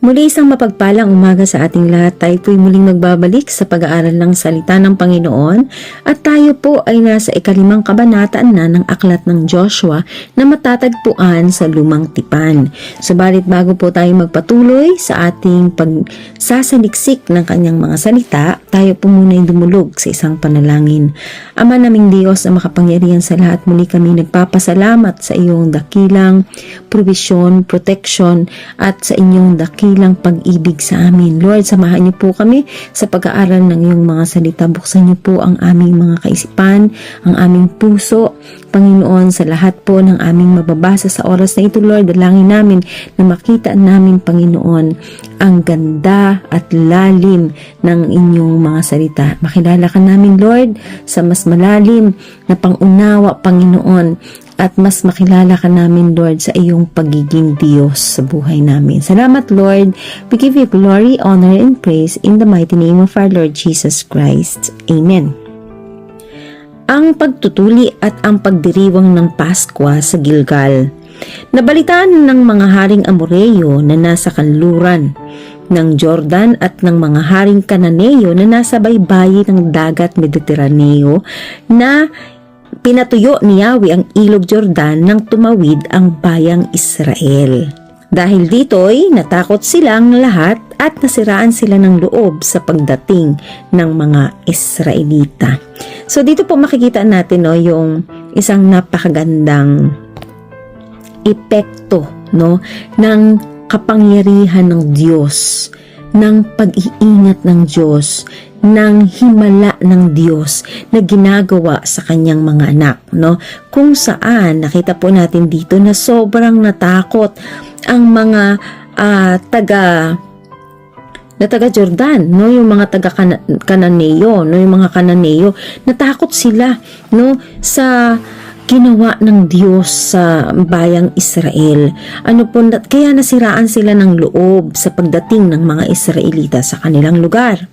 Muli isang mapagpalang umaga sa ating lahat. Tayo po'y muling magbabalik sa pag-aaral ng salita ng Panginoon at tayo po ay nasa ikalimang kabanata na ng aklat ng Joshua na matatagpuan sa lumang tipan. Subalit bago po tayo magpatuloy sa ating pagsasaliksik ng kanyang mga salita, tayo po muna ay dumulog sa isang panalangin. Ama naming Diyos na makapangyarihan sa lahat, muli kami nagpapasalamat sa iyong dakilang provision, protection at sa inyong dakilang pag-ibig sa amin. Lord, samahan niyo po kami sa pag-aaral ng iyong mga salita. Buksan niyo po ang aming mga kaisipan, ang aming puso, Panginoon, sa lahat po ng aming mababasa sa oras na ito, Lord. Dalangin namin na makita namin, Panginoon, ang ganda at lalim ng inyong mga salita. Makilala ka namin, Lord, sa mas malalim na pangunawa, Panginoon, at mas makilala ka namin, Lord, sa iyong pagiging Diyos sa buhay namin. Salamat, Lord. We give you glory, honor, and praise in the mighty name of our Lord Jesus Christ. Amen. Ang pagtutuli at ang pagdiriwang ng Paskwa sa Gilgal. Nabalitaan ng mga haring Amoreyo na nasa kanluran ng Jordan at ng mga haring Kananeo na nasa baybayin ng dagat Mediteraneo na pinatuyo ni Yahweh ang ilog Jordan nang tumawid ang bayang Israel. Dahil dito'y natakot silang lahat at nasiraan sila ng loob sa pagdating ng mga Israelita. So dito po makikita natin no, yung isang napakagandang epekto no, ng kapangyarihan ng Diyos, ng pag-iingat ng Diyos, ng himala ng Diyos na ginagawa sa kanyang mga anak, no? Kung saan nakita po natin dito na sobrang natakot ang mga ah, taga na taga Jordan, no, yung mga taga Kana- Kananeo, no, yung mga Kananeo, natakot sila, no, sa ginawa ng Diyos sa bayang Israel. Ano po, kaya nasiraan sila ng loob sa pagdating ng mga Israelita sa kanilang lugar.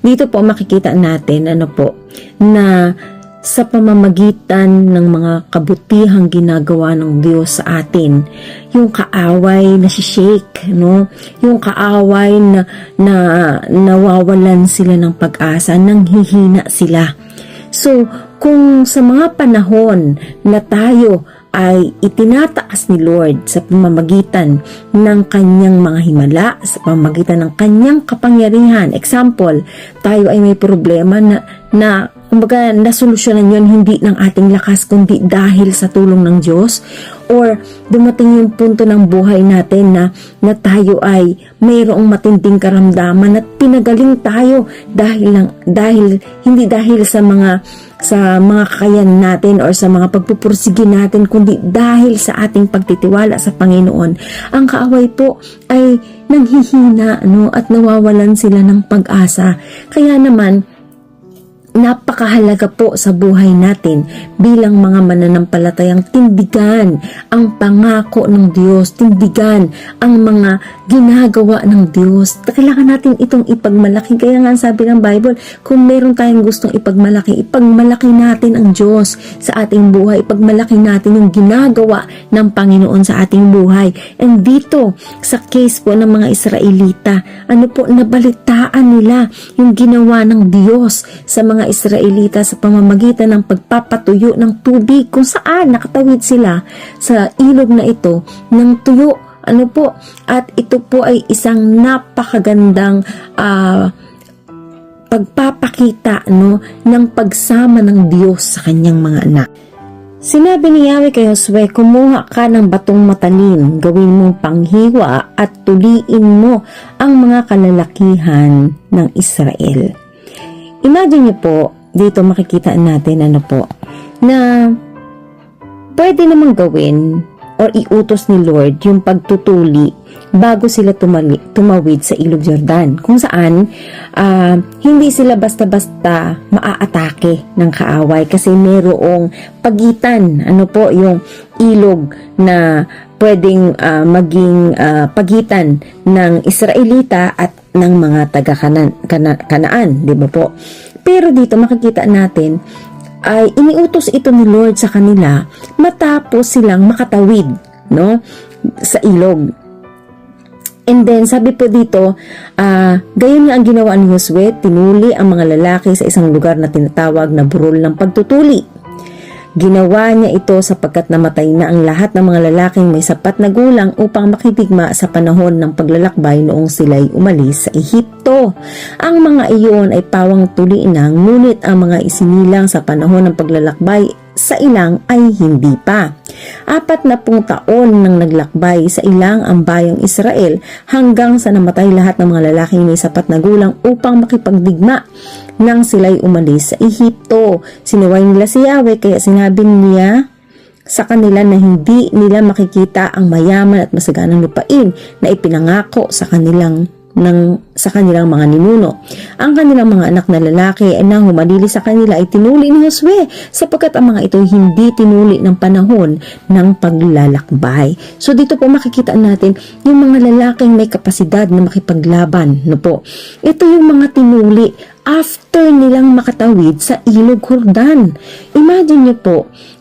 Dito po makikita natin, ano po, na sa pamamagitan ng mga kabutihang ginagawa ng Diyos sa atin, yung kaaway na shake, no? Yung kaaway na, na nawawalan sila ng pag-asa, nang hihina sila. So, kung sa mga panahon na tayo ay itinataas ni Lord sa pamamagitan ng kanyang mga himala, sa pamamagitan ng kanyang kapangyarihan. Example, tayo ay may problema na, na kumbaga nasolusyonan yon hindi ng ating lakas kundi dahil sa tulong ng Diyos. Or dumating yung punto ng buhay natin na, na tayo ay mayroong matinding karamdaman at pinagaling tayo dahil lang, dahil hindi dahil sa mga sa mga kakayanan natin or sa mga pagpupursige natin kundi dahil sa ating pagtitiwala sa Panginoon. Ang kaaway po ay nanghihina no at nawawalan sila ng pag-asa. Kaya naman napakahalaga po sa buhay natin bilang mga mananampalatayang tindigan ang pangako ng Diyos, tindigan ang mga ginagawa ng Diyos. Kailangan natin itong ipagmalaki. Kaya nga sabi ng Bible, kung meron tayong gustong ipagmalaki, ipagmalaki natin ang Diyos sa ating buhay. Ipagmalaki natin yung ginagawa ng Panginoon sa ating buhay. And dito, sa case po ng mga Israelita, ano po, nabalitaan nila yung ginawa ng Diyos sa mga Israelita sa pamamagitan ng pagpapatuyo ng tubig kung saan nakatawid sila sa ilog na ito ng tuyo. Ano po? At ito po ay isang napakagandang ah, pagpapakita no, ng pagsama ng Diyos sa kanyang mga anak. Sinabi ni Yahweh kay Josue, kumuha ka ng batong matalim, gawin mong panghiwa at tuliin mo ang mga kalalakihan ng Israel. Imagine niyo po, dito makikita natin ano po, na pwede namang gawin or iutos ni Lord yung pagtutuli bago sila tumali, tumawid sa ilog Jordan. Kung saan, ah, hindi sila basta-basta maaatake ng kaaway kasi merong pagitan. Ano po, yung ilog na pwedeng ah, maging ah, pagitan ng Israelita at ng mga taga Kana- Kana- Kanaan, di ba po? Pero dito makikita natin ay iniutos ito ni Lord sa kanila matapos silang makatawid no sa ilog. And then, sabi po dito, ah, gayon nga ang ginawa ni Josue, tinuli ang mga lalaki sa isang lugar na tinatawag na burol ng pagtutuli. Ginawa niya ito sapagkat namatay na ang lahat ng mga lalaking may sapat na gulang upang makitigma sa panahon ng paglalakbay noong sila'y umalis sa Ehipto. Ang mga iyon ay pawang tuli na ngunit ang mga isinilang sa panahon ng paglalakbay sa ilang ay hindi pa. Apat na pung taon nang naglakbay sa ilang ang bayang Israel hanggang sa namatay lahat ng mga lalaking may sapat na gulang upang makipagdigma nang sila'y umalis sa Ehipto. Sinuway nila si Yahweh kaya sinabi niya sa kanila na hindi nila makikita ang mayaman at masaganang lupain na ipinangako sa kanilang ng sa kanilang mga ninuno. Ang kanilang mga anak na lalaki ay nang humadili sa kanila ay tinuli ni Josue sapagkat ang mga ito hindi tinuli ng panahon ng paglalakbay. So dito po makikita natin yung mga lalaking may kapasidad na makipaglaban. No po. Ito yung mga tinuli after nilang makatawid sa ilog Jordan. Imagine niyo po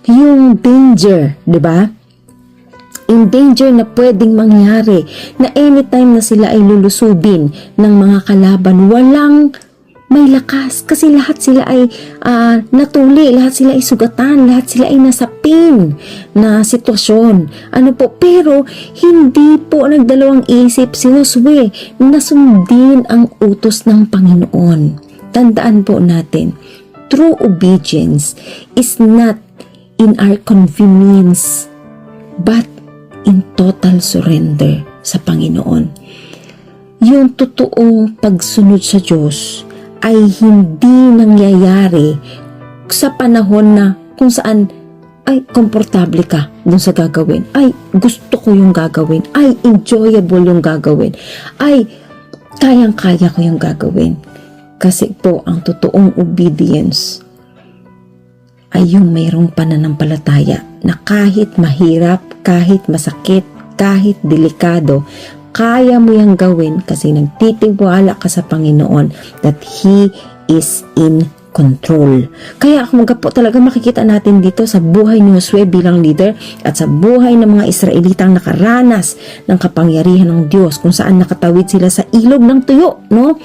yung danger, di ba? In danger na pwedeng mangyari na anytime na sila ay lulusubin ng mga kalaban, walang may lakas kasi lahat sila ay ah, natuli, lahat sila ay sugatan, lahat sila ay nasa pain na sitwasyon. Ano po, pero hindi po nagdalawang isip si Josue na sundin ang utos ng Panginoon. Tandaan po natin, true obedience is not in our convenience, but in total surrender sa Panginoon. Yung totoong pagsunod sa Diyos ay hindi nangyayari sa panahon na kung saan ay komportable ka dun sa gagawin. Ay, gusto ko yung gagawin. Ay, enjoyable yung gagawin. Ay, kayang-kaya ko yung gagawin. Kasi po, ang totoong obedience ay yung mayroong pananampalataya na kahit mahirap, kahit masakit, kahit delikado, kaya mo yung gawin kasi nagtitiwala ka sa Panginoon that He is in control. Kaya kung po talaga makikita natin dito sa buhay ni Josue bilang leader at sa buhay ng mga Israelitang nakaranas ng kapangyarihan ng Diyos kung saan nakatawid sila sa ilog ng tuyo, no?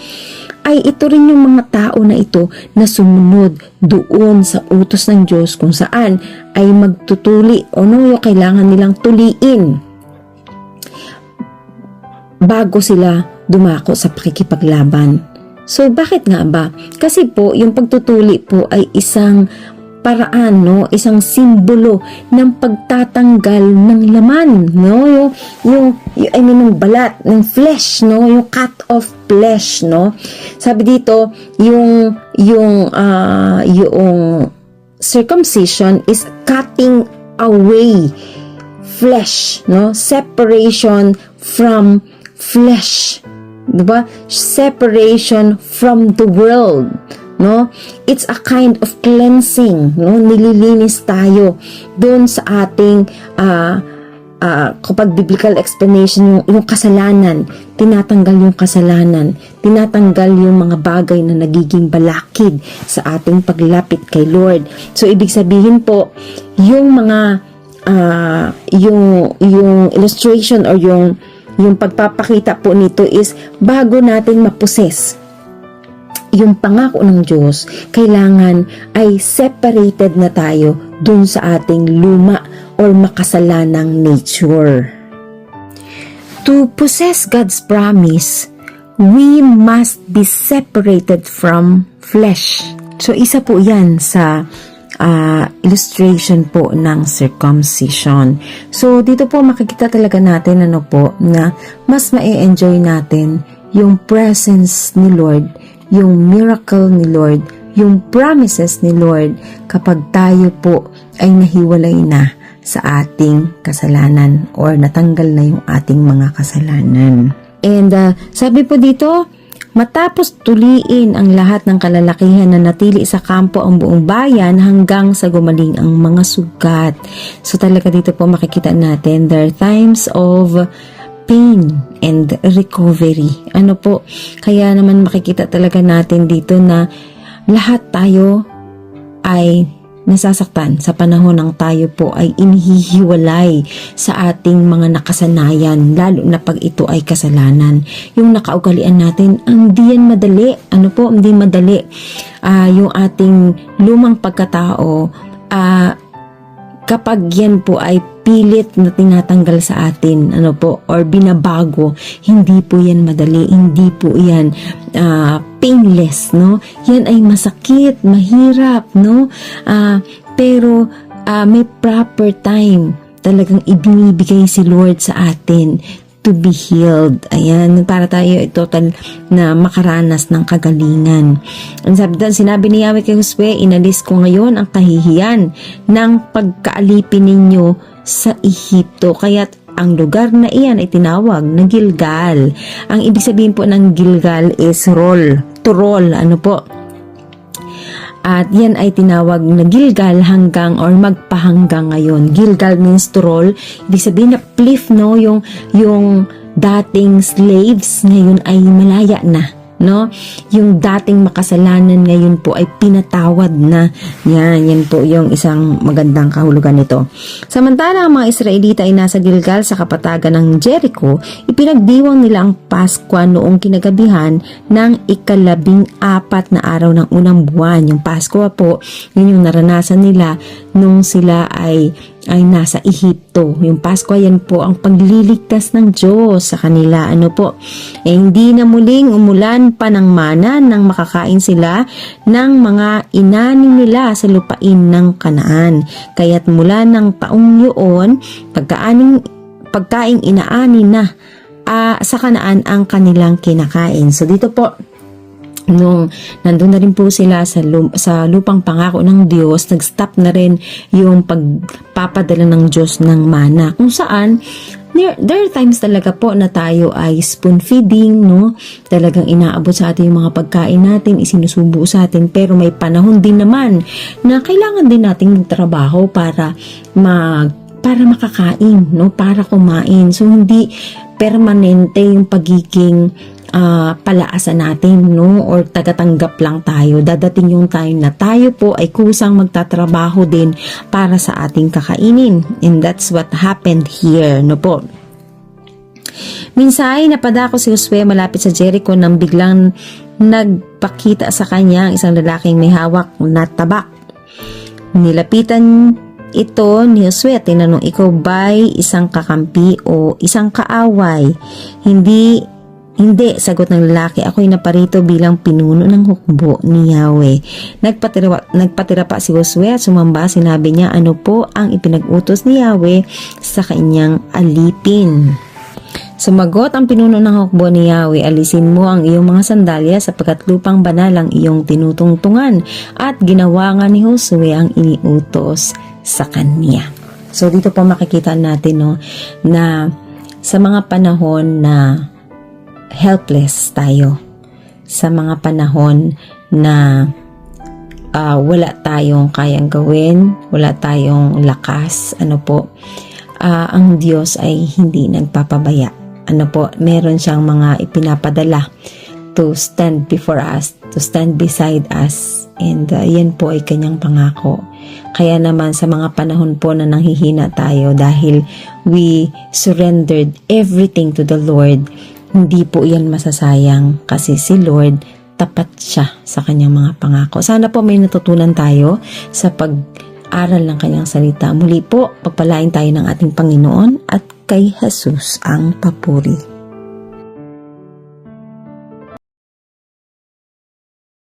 ay ito rin yung mga tao na ito na sumunod doon sa utos ng Diyos kung saan ay magtutuli o no yung kailangan nilang tuliin bago sila dumako sa pakikipaglaban. So bakit nga ba? Kasi po yung pagtutuli po ay isang paraan, no? Isang simbolo ng pagtatanggal ng laman, no? Yung, yung, yung I mean, yung balat, ng flesh, no? Yung cut off flesh, no? Sabi dito, yung, yung, ah, yung circumcision is cutting away flesh, no? Separation from flesh. Diba? Separation from the world no? It's a kind of cleansing, no? Nililinis tayo doon sa ating uh, uh, kapag biblical explanation yung, yung kasalanan, tinatanggal yung kasalanan, tinatanggal yung mga bagay na nagiging balakid sa ating paglapit kay Lord. So ibig sabihin po, yung mga uh, yung yung illustration or yung yung pagpapakita po nito is bago natin maposes yung pangako ng Diyos, kailangan ay separated na tayo dun sa ating luma or makasalanang nature. To possess God's promise, we must be separated from flesh. So isa po yan sa uh, illustration po ng circumcision. So dito po makikita talaga natin ano po na mas ma-enjoy natin yung presence ni Lord yung miracle ni Lord, yung promises ni Lord kapag tayo po ay nahiwalay na sa ating kasalanan or natanggal na yung ating mga kasalanan. And uh, sabi po dito, matapos tuliin ang lahat ng kalalakihan na natili sa kampo ang buong bayan hanggang sa gumaling ang mga sugat. So talaga dito po makikita natin there are times of pain and recovery. Ano po, kaya naman makikita talaga natin dito na lahat tayo ay nasasaktan sa panahon ng tayo po ay inihihiwalay sa ating mga nakasanayan, lalo na pag ito ay kasalanan. Yung nakaugalian natin, hindi yan madali. Ano po, hindi madali. Ah, yung ating lumang pagkatao, ah, kapag yan po ay pilit na tinatanggal sa atin, ano po, or binabago, hindi po yan madali, hindi po yan ah, painless, no? Yan ay masakit, mahirap, no? Ah, pero ah, may proper time talagang ibinibigay si Lord sa atin to be healed. Ayan, para tayo ay total na makaranas ng kagalingan. Ang sabi doon, sinabi ni Yahweh kay Josue, inalis ko ngayon ang kahihiyan ng pagkaalipin ninyo sa Ehipto. Kaya't ang lugar na iyan ay tinawag na Gilgal. Ang ibig sabihin po ng Gilgal is roll, to roll, ano po, at yan ay tinawag na Gilgal hanggang or magpahanggang ngayon. Gilgal means to roll. Ibig sabihin na cliff, no? Yung, yung dating slaves ngayon ay malaya na. No? Yung dating makasalanan ngayon po ay pinatawad na. Yan, yan po yung isang magandang kahulugan nito. Samantala ang mga Israelita ay nasa Gilgal sa kapatagan ng Jericho, ipinagdiwang nila ang Pasko noong kinagabihan ng ikalabing apat na araw ng unang buwan. Yung Pasko po, yun yung naranasan nila nung sila ay ay nasa Ehipto. Yung Pasko yan po ang pagliligtas ng Diyos sa kanila. Ano po? Eh, hindi na muling umulan pa ng mana nang makakain sila ng mga inanim nila sa lupain ng Kanaan. Kaya't mula ng taong yun, pagkaaning, pagkaing inaani na ah, sa Kanaan ang kanilang kinakain. So dito po, nung nandun na rin po sila sa, lu- sa lupang pangako ng Diyos, nag-stop na rin yung pagpapadala ng Diyos ng mana. Kung saan, there, there are times talaga po na tayo ay spoon feeding, no? Talagang inaabot sa atin yung mga pagkain natin, isinusubo sa atin, pero may panahon din naman na kailangan din nating magtrabaho para mag para makakain, no? Para kumain. So, hindi permanente yung pagiging ah, palaasan natin, no? Or tagatanggap lang tayo. Dadating yung time na tayo po ay kusang magtatrabaho din para sa ating kakainin. And that's what happened here, no po? Minsay, napadako si Josue malapit sa Jericho nang biglang nagpakita sa kanya ang isang lalaking may hawak na tabak. Nilapitan ito ni Josue at tinanong, ikaw ba'y isang kakampi o isang kaaway? Hindi hindi, sagot ng lalaki, ako'y naparito bilang pinuno ng hukbo ni Yahweh. Nagpatira, nagpatira pa si Josue at sumamba, sinabi niya ano po ang ipinag-utos ni Yahweh sa kanyang alipin. Sumagot ang pinuno ng hukbo ni Yahweh, alisin mo ang iyong mga sandalya sapagkat lupang banal ang iyong tinutungtungan at ginawa nga ni Josue ang iniutos sa kanya. So dito po makikita natin no, na sa mga panahon na helpless tayo sa mga panahon na ah, wala tayong kayang gawin, wala tayong lakas, ano po, ah, ang Diyos ay hindi nagpapabaya. Ano po, meron siyang mga ipinapadala to stand before us, to stand beside us. And ah, yan po ay kanyang pangako. Kaya naman sa mga panahon po na nanghihina tayo dahil we surrendered everything to the Lord, hindi po yan masasayang kasi si Lord tapat siya sa kanyang mga pangako. Sana po may natutunan tayo sa pag-aral ng kanyang salita. Muli po, pagpalain tayo ng ating Panginoon at kay Jesus ang papuri.